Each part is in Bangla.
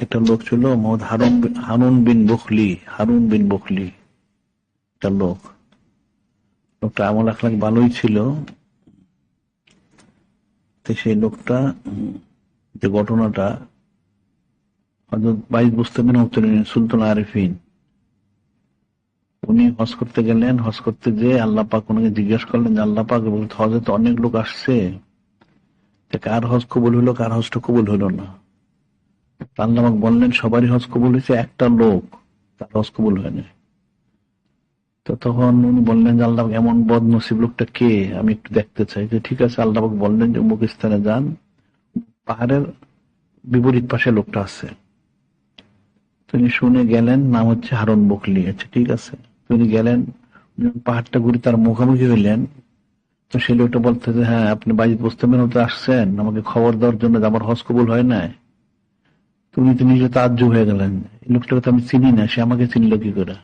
একটা লোক ছিল মোহাম্মদ হারুন হারুন বিন বখলি, হারুন বিন বখলি। একটা লোক। লোকটা আমল আখলাক ভালোই ছিল। সেই লোকটা, যে ঘটনাটা হজরত বাইশ বুস্তাবিন সুলতান আরিফিন। উনি হজ করতে গেলেন, হজ করতে যেয়ে আল্লাহ পাক ওনাকে জিজ্ঞেস করলেন যে, আল্লাহ পাক হজে তো অনেক লোক আসছে। কার হজ কবুল হলো, কার হজটা কবুল হলো না? তা বললেন, সবারই হজ কবুল হয়েছে, একটা লোক তার হজ কবুল হয়নি। তো তখন উনি বললেন যে, আল্লাহ এমন বদ নসিব লোকটা কে? আমি একটু দেখতে চাই। যে ঠিক আছে আল্লাহবাক বললেন যে, অমুক স্থানে যান, পাহাড়ের বিপরীত পাশে লোকটা আছে। তিনি শুনে গেলেন, নাম হচ্ছে হারুন বকলি। আচ্ছা ঠিক আছে। তিনি গেলেন পাহাড়টা ঘুরে তার মুখোমুখি হইলেন। তো সেই লোকটা বলতে যে হ্যাঁ আপনি বাইজিৎ বুস্তামের হতে আসছেন, আমাকে খবর দেওয়ার জন্য আমার হজ কবুল হয় নাই। তুমি তো নিজে তাজ্য হয়ে গেলেন। লোকটাকে তো আমি চিনি না, সে আমাকে চিনল কি করে?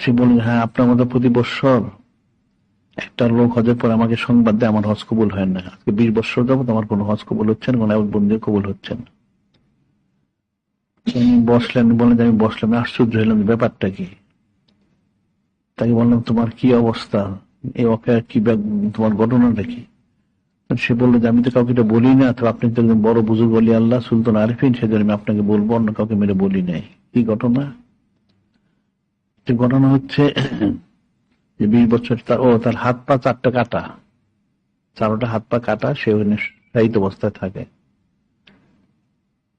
সে বলল হ্যাঁ আপনার মধ্যে প্রতি বৎসর একটা লোক হজের পর আমাকে সংবাদ দেয়, আমার হজ কবুল হয় না। আজকে বিশ বছর যাবত আমার কোনো হজ কবুল হচ্ছে না, কোনো বন্ধু কবুল হচ্ছে না। বসলেন বলেন আমি বসলাম আশ্চর্য হলাম যে ব্যাপারটা কি। তাকে বললাম, তোমার কি অবস্থা? এই অকে কি তোমার ঘটনাটা কি? সে বলল যে, আমি তো কাউকে এটা বলি না তো আপনি তো একজন বড় বুজুর্গ বলি আল্লাহ, সুলতান আরিফিন, সেজন্য আমি আপনাকে বলব, অন্য কাউকে মেরে বলি নাই। কি ঘটনা? ঘটনা হচ্ছে যে বিশ বছর তার, ও তার হাত পা চারটা কাটা, চারোটা হাত পা কাটা, সে ওখানে সাহিত্য অবস্থায় থাকে।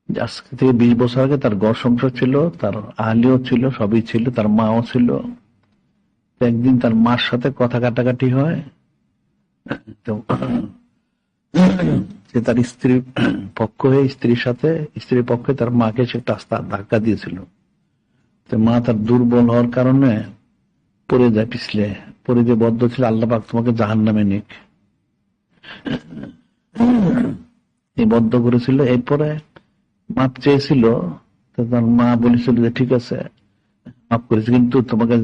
আজকে থেকে বিশ বছর আগে তার গড় সংসার ছিল, তার আহলিও ছিল, সবই ছিল, তার মাও ছিল। একদিন তার মার সাথে কথা কাটাকাটি হয়। তো সে তার স্ত্রীর পক্ষ হয়ে স্ত্রীর সাথে, স্ত্রীর পক্ষে তার মাকে সে রাস্তা ধাক্কা দিয়েছিল। তো মা তার দুর্বল হওয়ার কারণে পড়ে যায় পিছলে, পড়ে যে বদ্ধ ছিল, আল্লাহ পাক তোমাকে জাহান নামে নিক বদ্ধ করেছিল, এরপরে মাপ চেয়েছিল তার মা বলেছিল যে ঠিক আছে মাফ করেছে, কিন্তু তোমাকে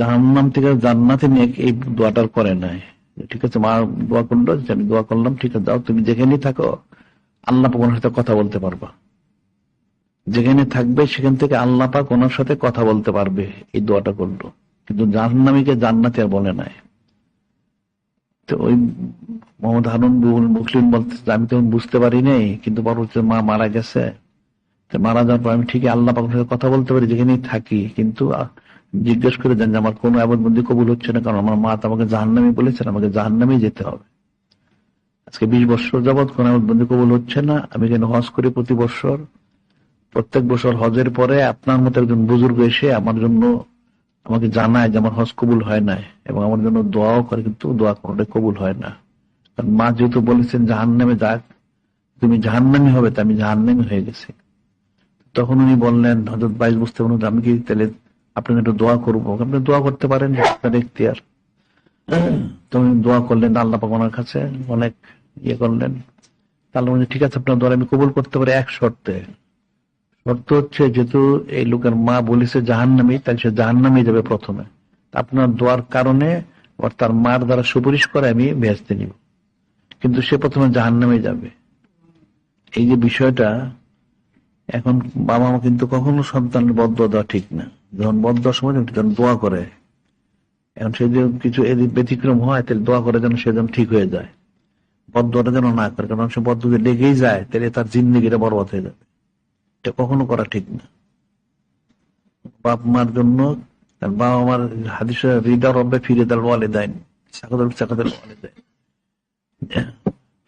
জাহান্নাম থেকে জান্নাতে নিয়ে এই দোয়াটার করে নাই। ঠিক আছে, মা দোয়া করল আমি দোয়া করলাম, ঠিক আছে যাও তুমি যেখানেই থাকো, আল্লাহ পাক সাথে কথা বলতে পারবা। যেখানে থাকবে, সেখান থেকে আল্লাহ পাক সাথে কথা বলতে পারবে, এই দোয়াটা করল। কিন্তু জাহান্নামীকে জান্নাতে আর বলে নাই। তো ওই মোহাম্মদ হারুন বুল মুসলিম বলতে, আমি তখন বুঝতে পারি নাই, কিন্তু পরবর্তী মা মারা গেছে। মারা যাওয়ার পর আমি ঠিকই আল্লাহ পাকের সাথে কথা বলতে পারি, যেখানেই থাকি, কিন্তু জিজ্ঞেস করে দেন যে, আমার কোনো আবাদবন্দি কবুল হচ্ছে না, কারণ আমার মা তো আমাকে জাহান্নামি বলেছেন, আমাকে জাহান্নামে যেতে হবে। আজকে বিশ বছর যাবৎ কোন আবাদবন্দি কবুল হচ্ছে না, আমি কেন হজ করি প্রতি বছর। প্রত্যেক বছর হজের পরে আপনার মতো একজন বুজুর্গ এসে আমার জন্য আমাকে জানায় যে, আমার হজ কবুল হয় নাই এবং আমার জন্য দোয়াও করে, কিন্তু দোয়া কোনটা কবুল হয় না। কারণ মা যেহেতু বলেছেন জাহান নামে যাক, তুমি জাহান্নামি হবে তা আমি জাহান্নামি হয়ে গেছি। তখন উনি বললেন হজরত বাইশ বুঝতে পারুন আমি কি তাহলে আপনাকে একটু দোয়া করব। আপনি দোয়া করতে পারেন আপনার তুমি দোয়া করলেন, আল্লাহ পাক ওনার কাছে অনেক ইয়ে করলেন। তাহলে ঠিক আছে, আপনার দোয়া আমি কবুল করতে পারি এক শর্তে। শর্ত হচ্ছে, যেহেতু এই লোকের মা বলেছে জাহান্নামি তাই সে জাহান্নামি যাবে প্রথমে। আপনার দোয়ার কারণে তার মার দ্বারা সুপারিশ করে আমি ভেস্তে নিব। কিন্তু সে প্রথমে জাহান্নামে যাবে। এই যে বিষয়টা, এখন বাবা মা কিন্তু কখনো সন্তানের বদ্ধ দেওয়া ঠিক না। যখন বদ্ধ সময় যখন দোয়া করে এখন সে যে কিছু এদিক ব্যতিক্রম হয়, তাহলে দোয়া করে যেন সে যেন ঠিক হয়ে যায়। বদ্ধটা যেন না করে, কারণ সে বদ্ধ যদি লেগেই যায়, তাহলে তার জিন্দিগিটা বরবাদ হয়ে যাবে। এটা কখনো করা ঠিক না। বাপ মার জন্য তার বাবা মার হাদিস হৃদয় রব্বে ফিরে দেওয়ার বলে দেন চাকাদের চাকাদের বলে দেয়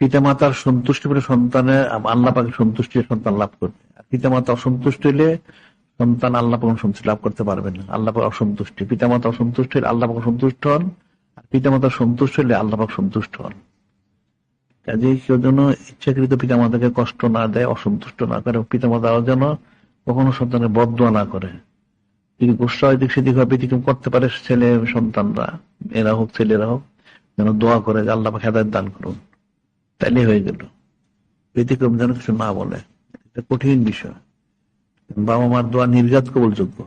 পিতা মাতার সন্তুষ্টি করে সন্তানের, আল্লাহ পাকে সন্তুষ্টি সন্তান লাভ করবে। আর পিতা মাতা অসন্তুষ্ট হইলে সন্তান আল্লাহ সন্তুষ্টি লাভ করতে পারবে না। আল্লাহ পাক অসন্তুষ্টি। পিতা মাতা অসন্তুষ্ট হলে আল্লাহ সন্তুষ্ট হন, আর পিতা মাতা সন্তুষ্ট হলে আল্লাহ সন্তুষ্ট হন। কাজে কেউ যেন ইচ্ছাকৃত পিতা মাতাকে কষ্ট না দেয়, অসন্তুষ্ট না করে পিতা মাতাও যেন কখনো সন্তানের বদয়া না করে। যদি গোসা এদিক সেদিক হয় ব্যতিক্রম করতে পারে ছেলে সন্তানরা, এরা হোক, ছেলেরা হোক, যেন দোয়া করে যে আল্লাহ হেদায়ত দান করুন। তাইলে হয়ে গেল। ব্যতিক্রম যেন কিছু না বলে। এটা কঠিন বিষয়। বাবা মার দোয়া নির্গাত কবলযোগ্য।